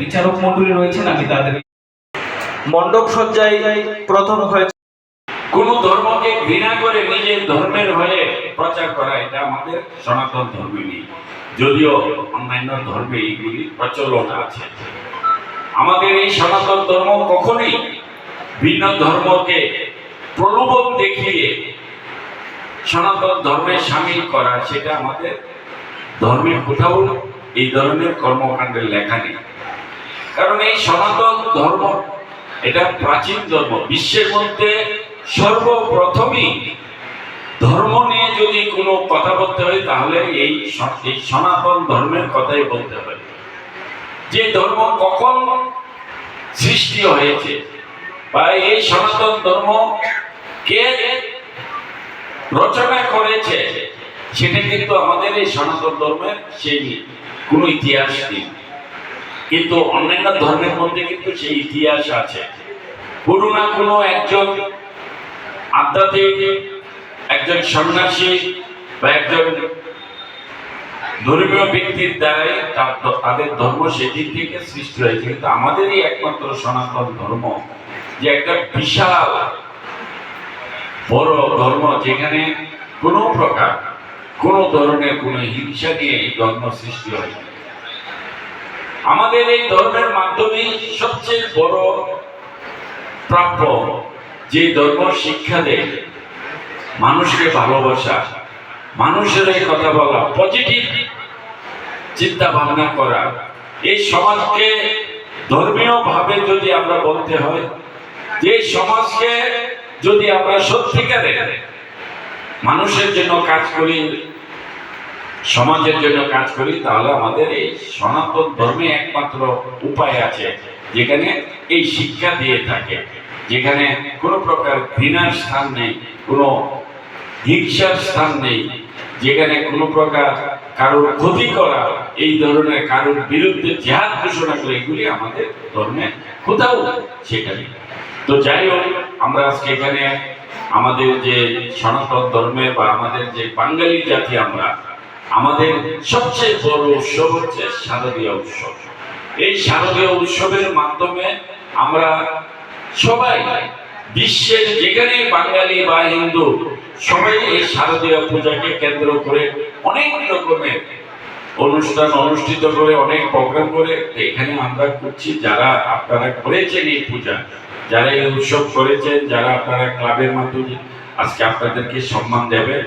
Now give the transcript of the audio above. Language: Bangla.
বিচারক মন্ডলী রয়েছেন আমি তাদের মণ্ডপ সজ্জায় প্রথম হয়েছে। কোন ধর্মকে ঘৃণা করে নিজের ধর্মের হয়ে প্রচার করা এটা আমাদের সনাতন ধর্মে নেই। যদিও অন্যান্য ধর্মে এইগুলি প্রচলন আছে। আমাদের এই সনাতন ধর্ম কখনোই ভিন্ন ধর্মকে প্রলোভন দেখিয়ে সনাতন ধর্মে সামিল করা সেটা আমাদের ধর্মের কোথাও এই ধরনের কর্মকাণ্ডের লেখা নেই। কারণ এই সনাতন ধর্ম, এটা প্রাচীন ধর্ম, বিশ্বের মধ্যে সর্বপ্রথমই ধর্ম নিয়ে যদি কোনো কথা বলতে হয়, তাহলে এই সনাতন ধর্মের কথাই বলতে হয়। যে ধর্ম কখন সৃষ্টি হয়েছে বা এই সনাতন ধর্ম কে রচনা করেছে, সেটা কিন্তু আমাদের এই সনাতন ধর্মের সেই কোনো ইতিহাস নেই। কিন্তু অন্যান্য ধর্মের মধ্যে কিন্তু সেই ইতিহাস আছে। কোনো না কোনো একজন আধ্যাত্মিক, একজন সন্ন্যাসী বা একজন ধর্মীয় ব্যক্তির দ্বারাই তার- তাদের ধর্ম সেদিক থেকে সৃষ্টি হয়েছে। কিন্তু আমাদেরই একমাত্র সনাতন ধর্ম যে একটা বিশাল বড় ধর্ম যেখানে কোনো প্রকার কোনো ধরনের কোনো হিংসা নিয়ে এই ধর্ম সৃষ্টি হয়নি। আমাদের এই ধর্মের মাধ্যমে সবচেয়ে বড় প্রাপ্য যে ধর্ম শিক্ষা দেয়, মানুষকে ভালোবাসা, মানুষের কথা বলা পজিটিভ চিন্তা ভাবনা করা, এই সমাজকে ধর্মীয় ভাবে যদি আমরা বলতে হয়, যে সমাজকে যদি আমরা সত্যিকারে মানুষের জন্য কাজ করি সমাজের জন্য কাজ করি, তাহলে আমাদের এই সনাতন ধর্মে একমাত্র উপায় আছে, যেখানে এই শিক্ষা দিয়ে থাকে, যেখানে কোনো প্রকার ঘৃণার স্থান নেই, কোনো হিংসার স্থান নেই, যেখানে কোনো প্রকার কারোর ক্ষতি করা, এই ধরনের কারোর বিরুদ্ধে জেহাদ ঘোষণা করে এগুলি আমাদের ধর্মে কোথাও সেটা নেই তো যাই হোক, আমরা আজকে এখানে আমাদের যে সনাতন ধর্মে বা আমাদের যে বাঙালি জাতি আমরা আমাদের সবচেয়ে বড় উৎসব হচ্ছে শারদীয় উৎসব। এই শারদীয় উৎসবের মাধ্যমে আমরা সবাই বিশ্বের যেখানে বাঙালি বা হিন্দু, সবাই এই শারদীয় পূজাকে কেন্দ্র করে অনেক রকমের অনুষ্ঠান অনুষ্ঠিত করে, অনেক প্রোগ্রাম করে। এখানে আমরা করছি, যারা আপনারা করেছেন এই পূজা, যারা এই উৎসব করেছেন, যারা আপনারা ক্লাবের মাধ্যমে আজকে আপনাদেরকে সম্মান দেবেন